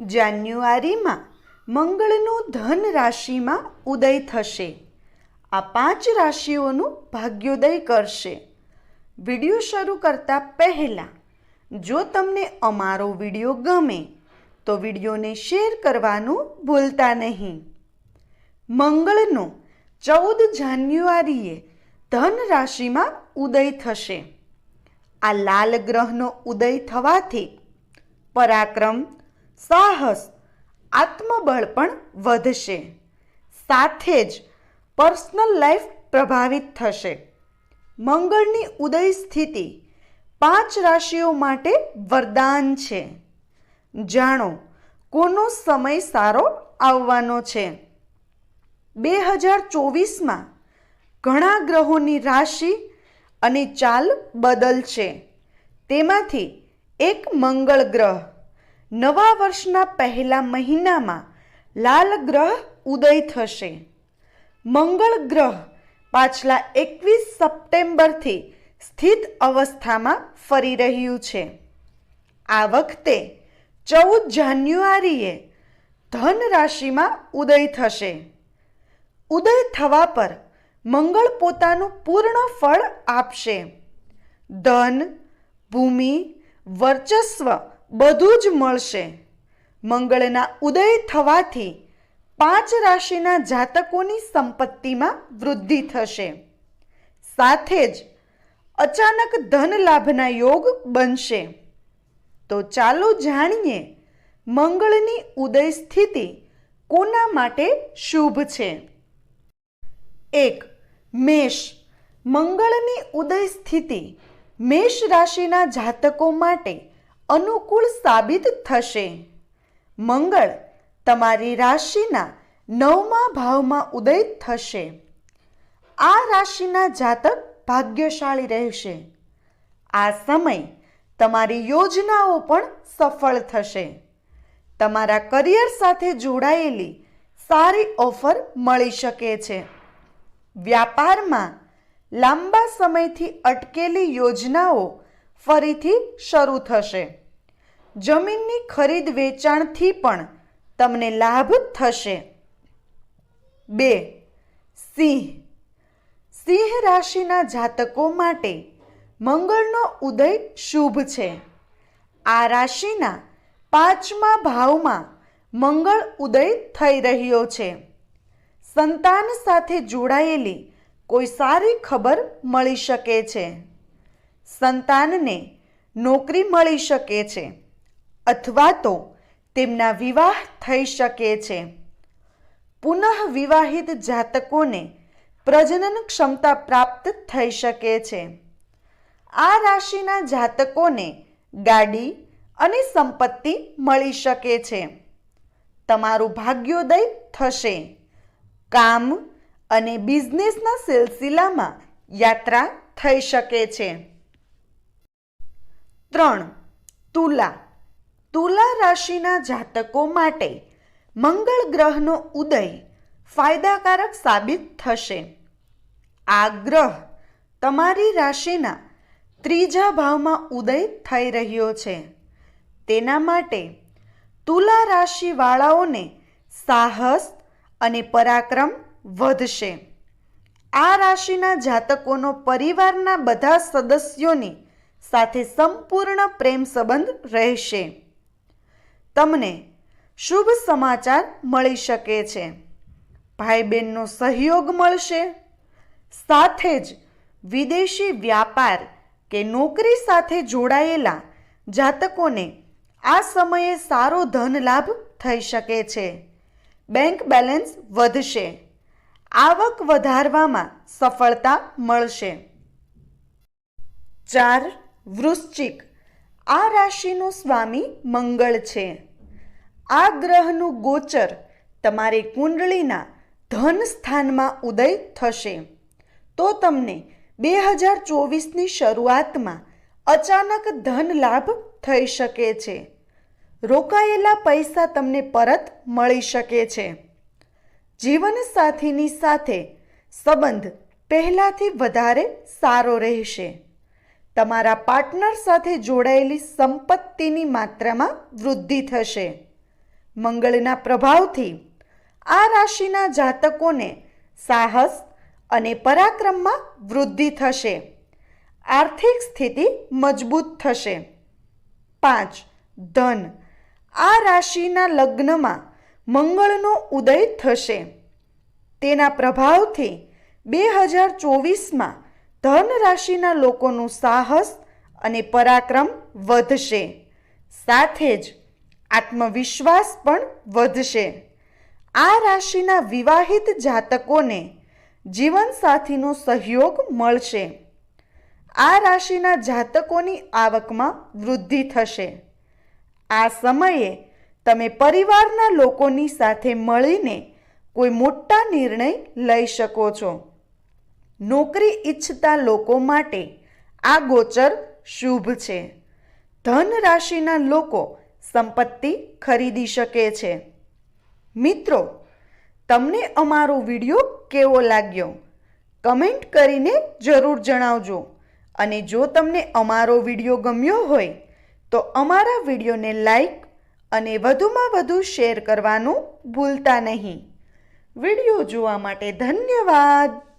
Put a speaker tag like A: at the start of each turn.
A: જાન્યુઆરીમાં મંગળનું ધન રાશિમાં ઉદય થશે. આ પાંચ રાશિઓનું ભાગ્યોદય કરશે. વીડિયો શરૂ કરતા પહેલાં, જો તમને અમારો વીડિયો ગમે, તો વિડીયોને શેર કરવાનું ભૂલતા નહીં. મંગળનો ચૌદ જાન્યુઆરીએ ધન રાશિમાં ઉદય થશે. આ લાલ ગ્રહનો ઉદય થવાથી પરાક્રમ સાહસ આત્મબળ પણ વધશે. સાથે જ પર્સનલ લાઈફ પ્રભાવિત થશે. મંગળની ઉદય સ્થિતિ પાંચ રાશિઓ માટે વરદાન છે. જાણો, કોનો સમય સારો આવવાનો છે? બે હજાર ચોવીસમાં ઘણા ગ્રહોની રાશિ અને ચાલ બદલશે. તેમાંથી એક મંગળ ગ્રહ નવા વર્ષના પહેલા મહિનામાં લાલ ગ્રહ ઉદય થશે. મંગળ ગ્રહ પાછલા એકવીસ સપ્ટેમ્બરથી સ્થિત અવસ્થામાં ફરી રહ્યું છે. આ વખતે ચૌદ જાન્યુઆરીએ ધન રાશિમાં ઉદય થશે. ઉદય થવા પર મંગળ પોતાનું પૂર્ણ ફળ આપશે. ધન, ભૂમિ, વર્ચસ્વ બધું જ મળશે. મંગળના ઉદય થવાથી પાંચ રાશિના જાતકોની સંપત્તિમાં વૃદ્ધિ થશે. સાથે જ અચાનક ધન લાભના યોગ બનશે. તો ચાલો જાણીએ મંગળની ઉદય સ્થિતિ કોના માટે શુભ છે. એક, મેષ. મંગળની ઉદય સ્થિતિ મેષ રાશિના જાતકો માટે અનુકૂળ સાબિત થશે. મંગળ તમારી રાશિના નવમા ભાવમાં ઉદય થશે. આ રાશિના જાતક ભાગ્યશાળી રહેશે. આ સમય તમારી યોજનાઓ પણ સફળ થશે. તમારા કરિયર સાથે જોડાયેલી સારી ઓફર મળી શકે છે. વ્યાપારમાં લાંબા સમયથી અટકેલી યોજનાઓ ફરીથી શરૂ થશે. જમીનની ખરીદ વેચાણથી પણ તમને લાભ થશે. બે. સિંહ. સિંહ રાશિના જાતકો માટે મંગળનો ઉદય શુભ છે. આ રાશિના પાંચમા ભાવમાં મંગળ ઉદય થઈ રહ્યો છે. સંતાન સાથે જોડાયેલી કોઈ સારી ખબર મળી શકે છે. સંતાનને નોકરી મળી શકે છે અથવા તો તેમના વિવાહ થઈ શકે છે. પુનઃ વિવાહિત જાતકોને પ્રજનન ક્ષમતા પ્રાપ્ત થઈ શકે છે. આ રાશિના જાતકોને ગાડી અને સંપત્તિ મળી શકે છે. તમારું ભાગ્યોદય થશે. કામ અને બિઝનેસના સિલસિલામાં યાત્રા થઈ શકે છે. ત્રણ. તુલા. તુલા રાશિના જાતકો માટે મંગળ ગ્રહનો ઉદય ફાયદાકારક સાબિત થશે. આ ગ્રહ તમારી રાશિના ત્રીજા ભાવમાં ઉદય થઈ રહ્યો છે. તેના માટે તુલા રાશિવાળાઓને સાહસ અને પરાક્રમ વધશે. આ રાશિના જાતકોનો પરિવારના બધા સદસ્યોની સાથે સંપૂર્ણ પ્રેમ સંબંધ રહેશે. તમને શુભ સમાચાર મળી શકે છે. ભાઈ બહેનનો સહયોગ મળશે. સાથે જ વિદેશી વ્યાપાર કે નોકરી સાથે જોડાયેલા જાતકોને આ સમયે સારો ધન લાભ થઈ શકે છે. બેંક બેલેન્સ વધશે. આવક વધારવામાં સફળતા મળશે. ચાર વૃશ્ચિક. આ રાશિનો સ્વામી મંગળ છે. આ ગ્રહનું ગોચર તમારી કુંડળીના ધન સ્થાનમાં ઉદય થશે. તો તમને બે હજાર ચોવીસની શરૂઆતમાં અચાનક ધન લાભ થઈ શકે છે. રોકાયેલા પૈસા તમને પરત મળી શકે છે. જીવનસાથીની સાથે સંબંધ પહેલાંથી વધારે સારો રહેશે. તમારા પાર્ટનર સાથે જોડાયેલી સંપત્તિની માત્રામાં વૃદ્ધિ થશે. મંગળના પ્રભાવથી આ રાશિના જાતકોને સાહસ અને પરાક્રમમાં વૃદ્ધિ થશે. આર્થિક સ્થિતિ મજબૂત થશે. પાંચ, ધન. આ રાશિના લગ્નમાં મંગળનો ઉદય થશે. તેના પ્રભાવથી બે હજાર ચોવીસમાં ધન રાશિના લોકોનું સાહસ અને પરાક્રમ વધશે. સાથે જ આત્મવિશ્વાસ પણ વધશે. આ રાશિના વિવાહિત જાતકોને જીવનસાથીનો સહયોગ મળશે. આ રાશિના જાતકોની આવકમાં વૃદ્ધિ થશે. આ સમયે તમે પરિવારના લોકોની સાથે મળીને કોઈ મોટા નિર્ણય લઈ શકો છો. નોકરી ઈચ્છતા લોકો માટે આ ગોચર શુભ છે. ધન રાશિના લોકો સંપત્તિ ખરીદી શકે છે. મિત્રો, તમને અમારો વીડિયો કેવો લાગ્યો? કમેન્ટ કરીને જરૂર જણાવજો. અને જો તમને અમારો વીડિયો ગમ્યો હોય, તો અમારા વિડીયોને લાઈક અને વધુમાં વધુ શેર કરવાનું ભૂલતા નહીં. વીડિયો જોવા માટે ધન્યવાદ.